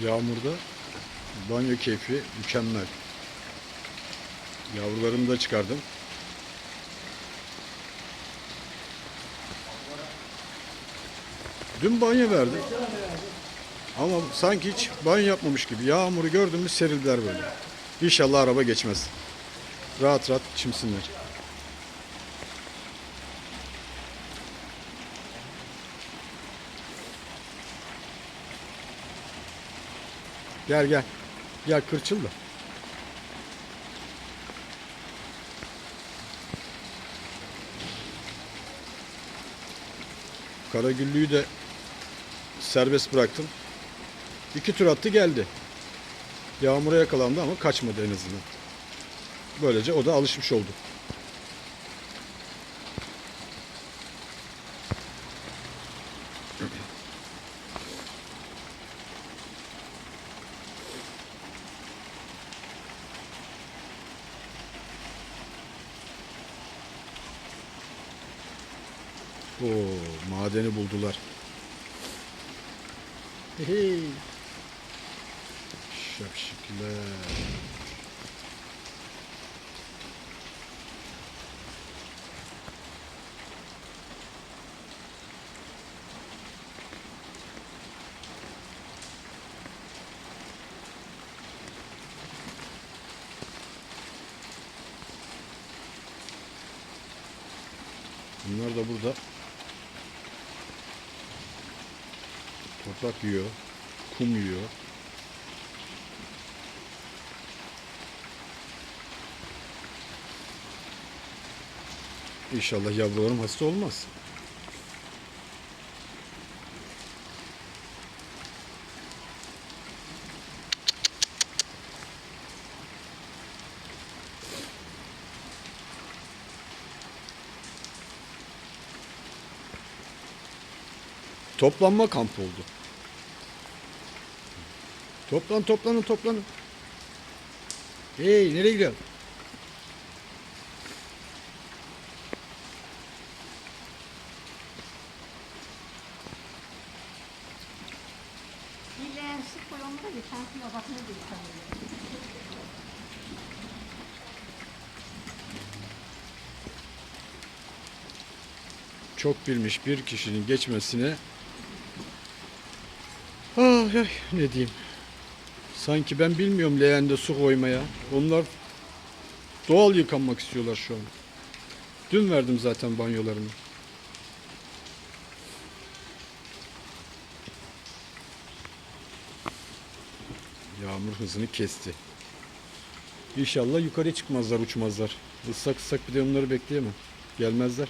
Yağmurda banyo keyfi mükemmel. Yavrularımı da çıkardım. Dün banyo verdim. Ama sanki hiç banyo yapmamış gibi. Yağmuru gördüm mü serildiler böyle. İnşallah araba geçmez. Rahat rahat çimsinler. Gel gel. Gel kırçıl da. Karagüllüyü de serbest bıraktım. İki tur attı geldi. Yağmura yakalandı ama kaçmadı en azından. Böylece o da alışmış oldu. Oo, madeni buldular. Hey. Şapşikler. Bunlar da burada toprak yiyor, kum yiyor. İnşallah yavrularım hasta olmaz. Toplanma kampı oldu. Toplan toplanın toplanın. Hey nereye gidiyorsun? Çok bilmiş bir kişinin geçmesine ah ay, ne diyeyim. Sanki ben bilmiyorum leğende su koymaya. Onlar doğal yıkanmak istiyorlar şu an. Dün verdim zaten banyolarını. Yağmur hızını kesti. İnşallah yukarı çıkmazlar, uçmazlar. Islak ıslak bir de onları bekleyemem. Gelmezler.